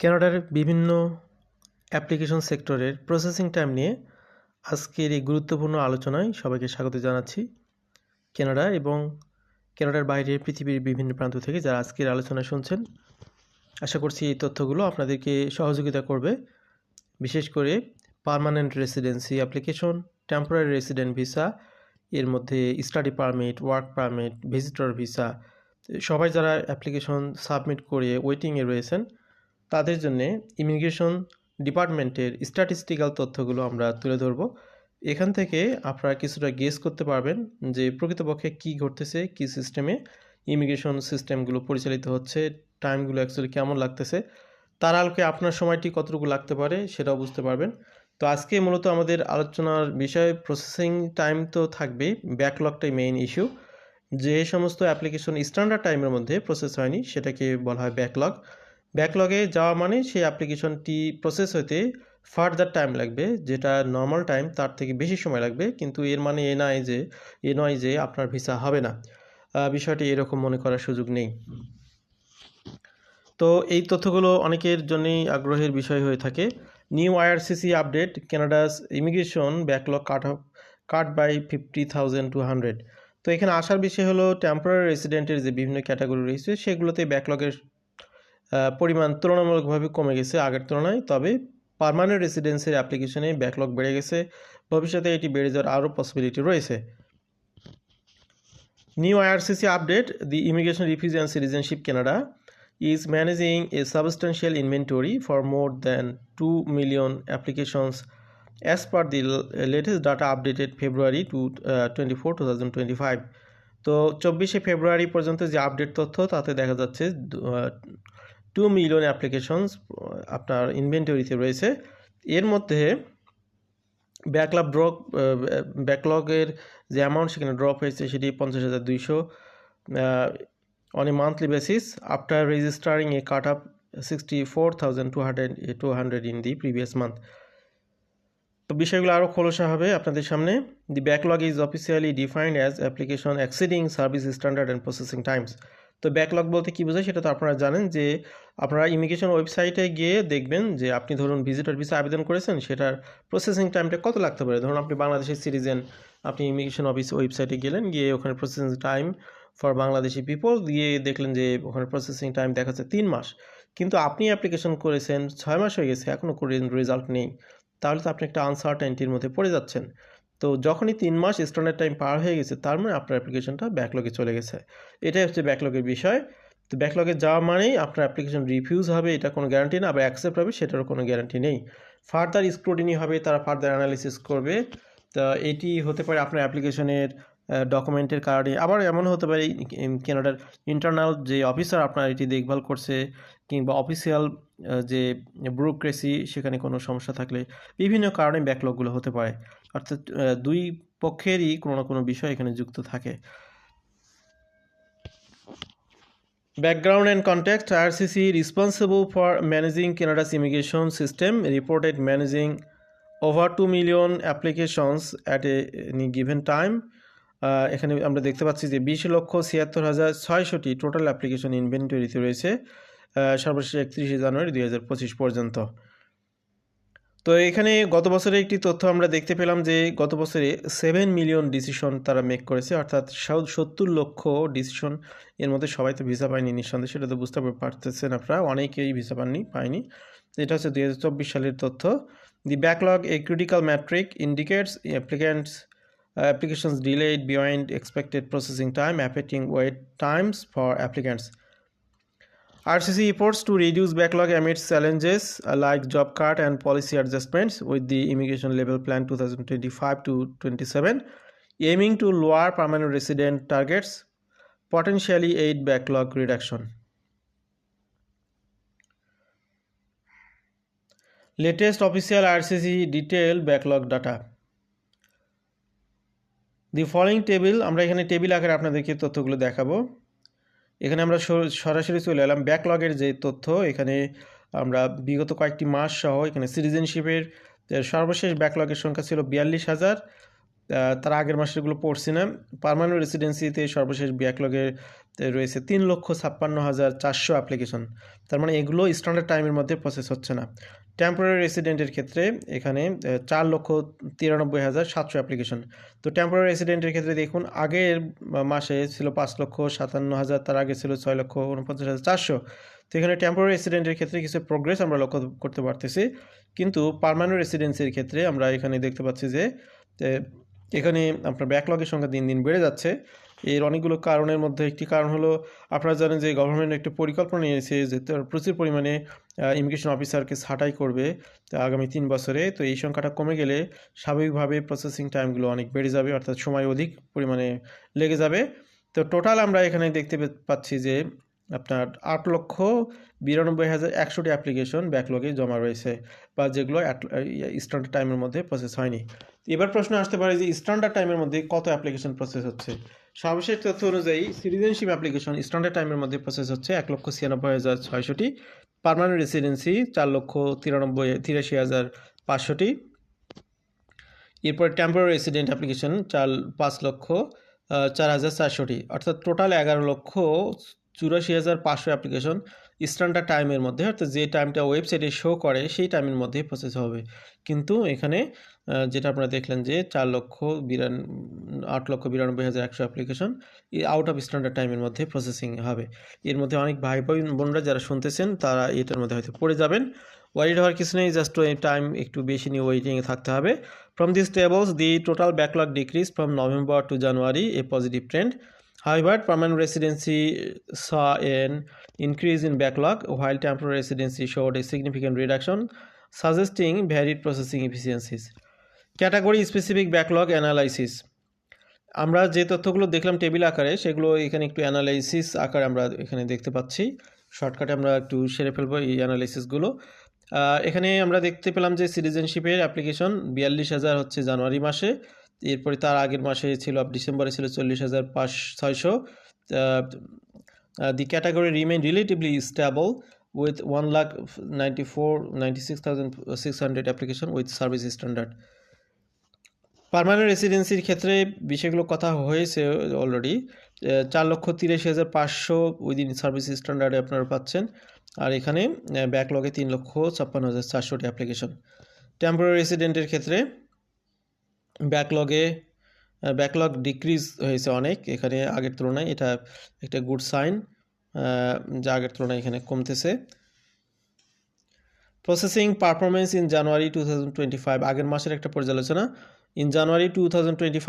কানাডার বিভিন্ন অ্যাপ্লিকেশন সেক্টরের প্রসেসিং টাইম নিয়ে আজকের এই গুরুত্বপূর্ণ আলোচনায় সবাইকে স্বাগত জানাচ্ছি। কানাডা এবং কানাডার বাইরে পৃথিবীর বিভিন্ন প্রান্ত থেকে যারা আজকের আলোচনা শুনছেন, আশা করছি এই তথ্যগুলো আপনাদেরকে সহযোগিতা করবে। বিশেষ করে permanent residency application, temporary resident visa, এর মধ্যে study permit, work permit, visitor visa, সবাই যারা অ্যাপ্লিকেশন সাবমিট করে ওয়েটিংয়ে রয়েছেন তাদের জন্য ইমিগ্রেশন ডিপার্টমেন্টের স্ট্যাটিস্টিক্যাল তথ্যগুলো আমরা তুলে ধরব। এখান থেকে আপনারা কিছুটা গেস করতে পারবেন যে প্রকৃতপক্ষে কী ঘটতেছে, কী সিস্টেমে ইমিগ্রেশন সিস্টেমগুলো পরিচালিত হচ্ছে টাইমগুলো অ্যাকচুয়ালি কেমন লাগতেছে, তার আলোকে আপনার সময়টি কতটুকু লাগতে পারে সেটাও বুঝতে পারবেন। তো আজকে মূলত আমাদের আলোচনার বিষয় প্রসেসিং টাইম তো থাকবেই ব্যাকলগটাই মেইন ইস্যু যে সমস্ত অ্যাপ্লিকেশন স্ট্যান্ডার্ড টাইমের মধ্যে প্রসেস হয়নি, সেটাকে বলা হয় ব্যাকলগ ব্যাকলগে যাওয়া মানে সেই অ্যাপ্লিকেশনটি প্রসেস হতে ফার্দার টাইম লাগবে, যেটা নর্মাল টাইম তার থেকে বেশি সময় লাগবে। কিন্তু এর মানে এ নয় যে, এ নয় যে আপনার ভিসা হবে না। বিষয়টি এরকম মনে করার সুযোগ নেই। তো এই তথ্যগুলো অনেকের জন্যই আগ্রহের বিষয় হয়ে থাকে। New IRCC update Canada's immigration backlog cut off cut by fifty thousand two hundred তো এখানে আসার বিষয় হলো টেম্পোরারি রেসিডেন্টের যে বিভিন্ন ক্যাটাগরি রয়েছে, সেগুলোতে ব্যাকলগের পরিমাণ তুলনামূলকভাবে কমে গেছে আগের তুলনায় তবে পারমানেন্ট রেসিডেন্সের অ্যাপ্লিকেশনে ব্যাকলগ বেড়ে গেছে। ভবিষ্যতে এটি বেড়ে যাওয়ার আরও পসিবিলিটি রয়েছে। New IRCC update the immigration refugee and citizenship Canada is managing a substantial inventory for more than 2 million applications as per the latest data updated February to uh, 24 2025 তো চব্বিশে ফেব্রুয়ারি পর্যন্ত যে আপডেট তথ্য তাতে দেখা যাচ্ছে টু মিলিয়ন অ্যাপ্লিকেশনস আপনার ইনভেন্টরিতে রয়েছে। এর মধ্যে ব্যাকলগ ড্রপ ব্যাকলগের যে অ্যামাউন্ট সেখানে ড্রপ হয়েছে সেটি পঞ্চাশ হাজার দুইশো on a monthly basis after registering a cut up 64,200 200 in the previous month তো বিষয়গুলো আরও খোলসা হবে আপনাদের সামনে। The backlog is officially defined as application exceeding service standard and processing times তো ব্যাকলগ বলতে কী বোঝায় সেটা তো আপনারা জানেন যে আপনারা ইমিগ্রেশন ওয়েবসাইটে গিয়ে দেখবেন যে আপনি ধরুন ভিজিটর ভিসা আবেদন করেছেন, সেটার প্রসেসিং টাইমটা কত লাগতে পারে? ধরুন আপনি বাংলাদেশের সিটিজেন আপনি ইমিগ্রেশন অফিস ওয়েবসাইটে গেলেন, গিয়ে ওখানে processing time for Bangladeshi people দিয়ে দেখলেন যে ওখানে প্রসেসিং টাইম দেখাচ্ছে তিন মাস। কিন্তু আপনি অ্যাপ্লিকেশন করেছেন, ছয় মাস হয়ে গেছে এখনও রেজাল্ট নেই। তাহলে তো আপনি একটা আনসার্টেনটির মধ্যে পড়ে যাচ্ছেন। তো যখনই তিন মাস স্ট্যান্ডার্ড টাইম পার হয়ে গেছে, তার মানে আপনার অ্যাপ্লিকেশনটা ব্যাকলগে চলে গেছে। এটাই হচ্ছে ব্যাকলগের বিষয়। তো ব্যাকলগে যাওয়া মানেই আপনার অ্যাপ্লিকেশন রিফিউজ হবে, এটা কোনো গ্যারান্টি না, আবার অ্যাকসেপ্ট হবে, সেটারও কোনো গ্যারান্টি নেই। ফার্দার স্ক্রুটিনি হবে, তারা ফার্দার অ্যানালিসিস করবে। তা এটি হতে পারে আপনার অ্যাপ্লিকেশনের ডকুমেন্টের কারণে। আবার এমন হতে পারে কেনাডার ইন্টারনাল যে অফিসার আপনার এটি দেখভাল করছে, কিংবা অফিসিয়াল যে ব্যুরোক্রেসি সেখানে কোনো সমস্যা থাকলে বিভিন্ন কারণে ব্যাকলগুলো হতে পারে। অর্থাৎ দুই পক্ষেরই কোনো না কোনো বিষয় এখানে যুক্ত থাকে। Background and contact RCC responsible for managing Canada's immigration system reported managing over two million applications at any given time এখানে আমরা দেখতে পাচ্ছি যে বিশ লক্ষ ছিয়াত্তর হাজার ছয়শোটি টোটাল অ্যাপ্লিকেশন ইনভেন্টরিতে রয়েছে। সর্বশেষ একত্রিশে জানুয়ারি দুই হাজার পঁচিশ পর্যন্ত। তো এখানে গত বছরে একটি তথ্য আমরা দেখতে পেলাম যে গত বছরে সেভেন মিলিয়ন ডিসিশন তারা মেক করেছে, অর্থাৎ সত্তর লক্ষ ডিসিশন এর মধ্যে সবাই তো ভিসা পায়নি নিঃসন্দেহে, সেটা তো বুঝতে পারতেছেন আপনারা, অনেকেই ভিসা পাননি, পায়নি। এটা হচ্ছে দুই হাজার চব্বিশ সালের তথ্য। The backlog a critical metric indicates applicants applications delayed beyond expected processing time affecting wait times for applicants. RCC efforts to reduce backlog amidst challenges like job cut and policy adjustments with the Immigration Level Plan 2025 to 27, aiming to lower permanent resident targets, potentially aid backlog reduction. Latest official RCC detailed backlog data. The following table আমরা এখানে table আকারে আপনাদেরকে তথ্যগুলো দেখাবো এখানে আমরা সরাসরি চলে এলাম ব্যাকলগের যে তথ্য, এখানে আমরা বিগত কয়েকটি মাস সহ এখানে সিটিজেনশিপের সর্বশেষ ব্যাকলগের সংখ্যা ছিল বিয়াল্লিশ হাজার। তার আগের মাসেরগুলো পড়ছি না। পার্মানেন্ট রেসিডেন্সিতে সর্বশেষ ব্যাকলগের রয়েছে তিন লক্ষ ছাপ্পান্ন হাজার চারশো অ্যাপ্লিকেশন তার মানে এগুলো স্ট্যান্ডার্ড টাইমের মধ্যে প্রসেস হচ্ছে না। টেম্পোরারি রেসিডেন্টের ক্ষেত্রে এখানে চার লক্ষ তিরানব্বই হাজার সাতশো অ্যাপ্লিকেশন তো টেম্পোরারি রেসিডেন্টের ক্ষেত্রে দেখুন আগের মাসে ছিল পাঁচ লক্ষ সাতান্ন হাজার, তার আগে ছিল ছয় লক্ষ উনপঞ্চাশ হাজার চারশো। তো এখানে টেম্পোরারি রেসিডেন্টের ক্ষেত্রে কিছু প্রোগ্রেস আমরা লক্ষ্য করতে পারতেছি। কিন্তু পার্মানেন্ট রেসিডেন্সির ক্ষেত্রে আমরা এখানে দেখতে পাচ্ছি যে এখানে আপনার ব্যাকলগের সংখ্যা দিন দিন বেড়ে যাচ্ছে। এর অনেকগুলো কারণের মধ্যে একটি কারণ হলো, আপনারা জানেন যে গভর্নমেন্ট একটি পরিকল্পনা নিয়েছে যে প্রচুর পরিমাণে ইমিগ্রেশন অফিসারকে ছাঁটাই করবে আগামী তিন বছরে। তো এই সংখ্যাটা কমে গেলে স্বাভাবিকভাবে প্রসেসিং টাইমগুলো অনেক বেড়ে যাবে, অর্থাৎ সময় অধিক পরিমাণে লেগে যাবে। তো টোটাল আমরা এখানে দেখতে পাচ্ছি যে আপনার আট লক্ষ বিরানব্বই হাজার একশোটি অ্যাপ্লিকেশন ব্যাকলগে জমা রয়েছে, বা যেগুলো স্ট্যান্ডার্ড টাইমের মধ্যে প্রসেস হয়নি। এবার প্রশ্ন আসতে পারে যে স্ট্যান্ডার্ড টাইমের মধ্যে কত অ্যাপ্লিকেশন প্রসেস হচ্ছে? সর্বশেষ তথ্য অনুযায়ী সিটিজেনশিপ অ্যাপ্লিকেশন স্ট্যান্ডার্ড টাইমের মধ্যে প্রসেস হচ্ছে এক লক্ষ ছিয়ানব্বই হাজার ছয়শোটি পার্মানেন্ট রেসিডেন্সি চার লক্ষ তিরানব্বই, তিরাশি হাজার পাঁচশোটি। এরপর টেম্পোরারি রেসিডেন্ট অ্যাপ্লিকেশন চার, পাঁচ লক্ষ চার হাজার চারশোটি। অর্থাৎ টোটাল এগারো লক্ষ চুরাশি হাজার পাঁচশো অ্যাপ্লিকেশন স্ট্যান্ডার্ড টাইমের মধ্যে, অর্থাৎ যে টাইমটা ওয়েবসাইটে শো করে, সেই টাইমের মধ্যেই প্রসেস হবে। কিন্তু এখানে যেটা আপনারা দেখলেন যে চার লক্ষ বিরান, আট লক্ষ বিরানব্বই হাজার একশো অ্যাপ্লিকেশন আউট অফ স্ট্যান্ডার্ড টাইমের মধ্যে প্রসেসিং হবে। এর মধ্যে অনেক ভাই বোন, বোনরা যারা শুনতেছেন, তারা এটার মধ্যে হয়তো পড়ে যাবেন। ওয়ারিড হওয়ার কিছু নেই জাস্ট ওই টাইম একটু বেশি নিয়ে ওয়েটিংয়ে থাকতে হবে। From this tables the total backlog decrease from November to January a positive trend However, permanent residency saw an increase in backlog, while temporary residency showed a significant reduction, suggesting varied processing efficiencies. Category specific backlog analysis আমরা যে তথ্যগুলো দেখলাম table আকারে সেগুলো এখানে একটু analysis আকারে আমরা এখানে দেখতে পাচ্ছি। শর্টকাটে আমরা একটু সেরে ফেলব এই অ্যানালাইসিসগুলো এখানে আমরা দেখতে পেলাম যে সিটিজেনশিপের অ্যাপ্লিকেশন বিয়াল্লিশ হাজার হচ্ছে জানুয়ারি মাসে। এরপরে তার আগের মাসে ছিল ডিসেম্বরে ছিল চল্লিশ হাজার পাঁচ ছয়শো the category remain relatively stable with one lakh ninety four ninety six thousand six hundred application with service standard permanent রেসিডেন্সির ক্ষেত্রে বিষয়গুলো কথা হয়েছে অলরেডি চার লক্ষ তিরাশি হাজার পাঁচশো উইদিন সার্ভিস স্ট্যান্ডার্ডে আপনারা পাচ্ছেন, আর এখানে ব্যাকলগে তিন লক্ষ ছাপ্পান্ন হাজার চারশোটি অ্যাপ্লিকেশন টেম্পোরারি রেসিডেন্টের ক্ষেত্রে ব্যাকলগে ব্যাকলগ ডিক্রিজ হয়েছে অনেক, এখানে আগের তুলনায় এটা একটা গুড সাইন যা আগের তুলনায় এখানে কমতেছে। Processing performance in January two thousand আগের মাসের একটা পর্যালোচনা। In January two thousand twenty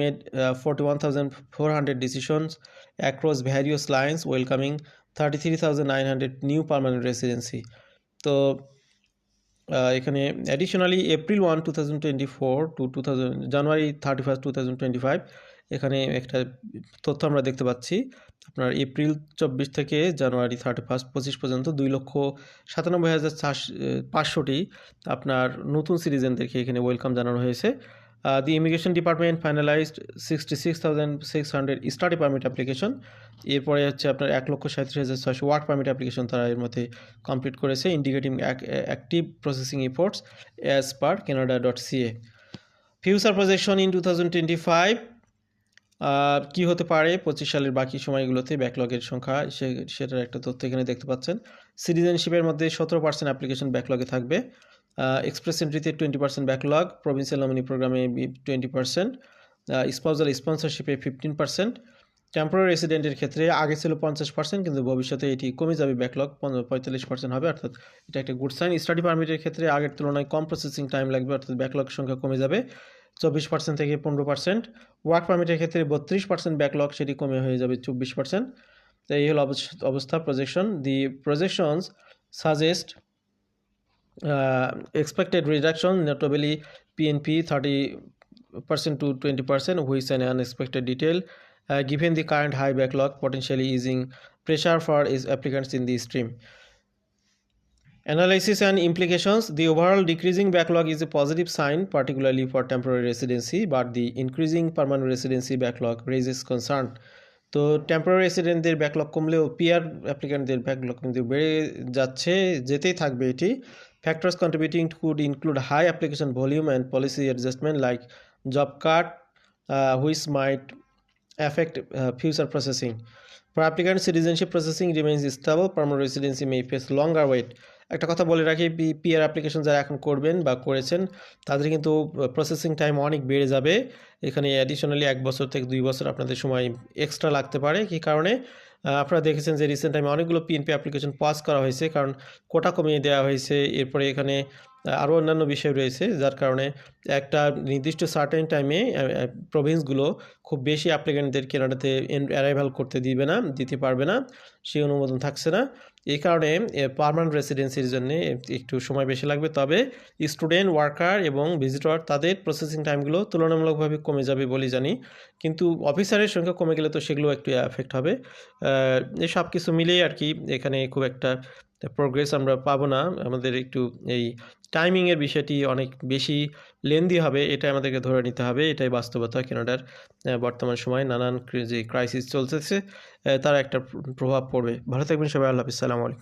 made forty one thousand four hundred decisions across various lines এখানে additionally April one two thousand twenty four to two thousand January thirty first two thousand twenty five এখানে একটা তথ্য আমরা দেখতে পাচ্ছি। আপনার April চব্বিশ থেকে জানুয়ারি থার্টি ফার্স্ট পঁচিশ পর্যন্ত দুই লক্ষ সাতানব্বই হাজার পাঁচশোটি আপনার নতুন সিটিজেনদেরকে এখানে ওয়েলকাম জানানো হয়েছে। The immigration department finalised sixty six thousand six hundred study permit application এরপরে হচ্ছে আপনার এক লক্ষ সাঁত্রিশ হাজার ছয়শো ওয়ার্ক পারমিট অ্যাপ্লিকেশন তারা এর মধ্যে কমপ্লিট করেছে indicating active processing efforts as per Canada dot CA future projection in two thousand twenty five কী হতে পারে পঁচিশ সালের বাকি সময়গুলোতে ব্যাকলগের সংখ্যা, সে, সেটার একটা তথ্য এখানে দেখতে পাচ্ছেন। সিটিজেনশিপের মধ্যে সতেরো পার্সেন্ট অ্যাপ্লিকেশন ব্যাকলগে থাকবে। Express এন্ট্রিতে twenty percent backlog provincial nominee প্রোগ্রামে টোয়েন্টি পার্সেন্ট স্পাউজাল স্পন্সরশিপে ফিফটিন পার্সেন্ট টেম্পোরারি রেসিডেন্টের ক্ষেত্রে আগে ছিল পঞ্চাশ পার্সেন্ট কিন্তু ভবিষ্যতে এটি কমে যাবে ব্যাকলগ পঁয়তাল্লিশ পার্সেন্ট হবে, অর্থাৎ এটা একটা গুড সাইন স্টাডি পারমিটের ক্ষেত্রে আগের তুলনায় কম প্রসেসিং টাইম লাগবে, অর্থাৎ ব্যাকলগ সংখ্যা কমে যাবে চব্বিশ পার্সেন্ট থেকে পনেরো পার্সেন্ট ওয়ার্ক পারমিটের ক্ষেত্রে বত্রিশ পার্সেন্ট ব্যাকলগ সেটি কমে হয়ে যাবে চব্বিশ পার্সেন্ট তো এই হলো অবস- অবস্থা projection the projections suggest expected reduction notably PNP 30 percent to 20 percent which is an unexpected detail uh, given the current high backlog potentially easing pressure for its applicants in the stream Analysis and implications The overall decreasing backlog is a positive sign, particularly for temporary residency, but the increasing permanent residency backlog raises concern. তো temporary রেসিডেন্টদের backlog কমলেও PR অ্যাপ্লিক্যান্টদের backlog কিন্তু বেড়ে যাচ্ছে যেতেই থাকবে এটি factors contributing could include high application volume and policy adjustment like job cut uh, which might affect uh, future processing. For applicant, citizenship processing remains stable. Permanent residency may face longer wait. একটা কথা বলে রাখি PR application যারা এখন করবেন বা করেছেন তাদের কিন্তু প্রসেসিং টাইম অনেক বেড়ে যাবে এখানে অ্যাডিশনালি এক বছর থেকে দুই বছর আপনাদের সময় এক্সট্রা লাগতে পারে কী কারণে আপনারা দেখেছেন যে রিসেন্ট টাইমে অনেকগুলো পিএনপি অ্যাপ্লিকেশন পাস করা হয়েছে, কারণ কোটা কমিয়ে দেওয়া হয়েছে। এরপরে এখানে আরও অন্যান্য বিষয় রয়েছে, যার কারণে একটা নির্দিষ্ট সার্টেন টাইমে প্রভিন্সগুলো খুব বেশি অ্যাপ্লিকেন্টদের কেনাডাতে অ্যারাইভাল করতে দিবে না, দিতে পারবে না সেই অনুমোদন থাকছে না। এই কারণে পারমানেন্ট রেসিডেন্সির জন্য একটু সময় বেশি লাগবে, তবে স্টুডেন্ট ওয়ার্কার এবং ভিজিটর তাদের প্রসেসিং টাইমগুলো তুলনামূলকভাবে কমে যাবে বলে জানি। কিন্তু অফিসারের সংখ্যা কমে গেলে তো সেগুলো একটু এফেক্ট হবে। সব কিছু মিলিয়ে আর কি এখানে খুব একটা প্রোগ্রেস আমরা পাবো না। আমাদের একটু এই টাইমিংয়ের বিষয়টি অনেক বেশি লেন্দি হবে, এটাই আমাদেরকে ধরে নিতে হবে। এটাই বাস্তবতা কেনাডার বর্তমান সময়ে নানান যে ক্রাইসিস চলতেছে তার একটা প্রভাব পড়বে। ভালো থাকবেন সবাই, আল্লাহ হাফিজ। আলাইকুম।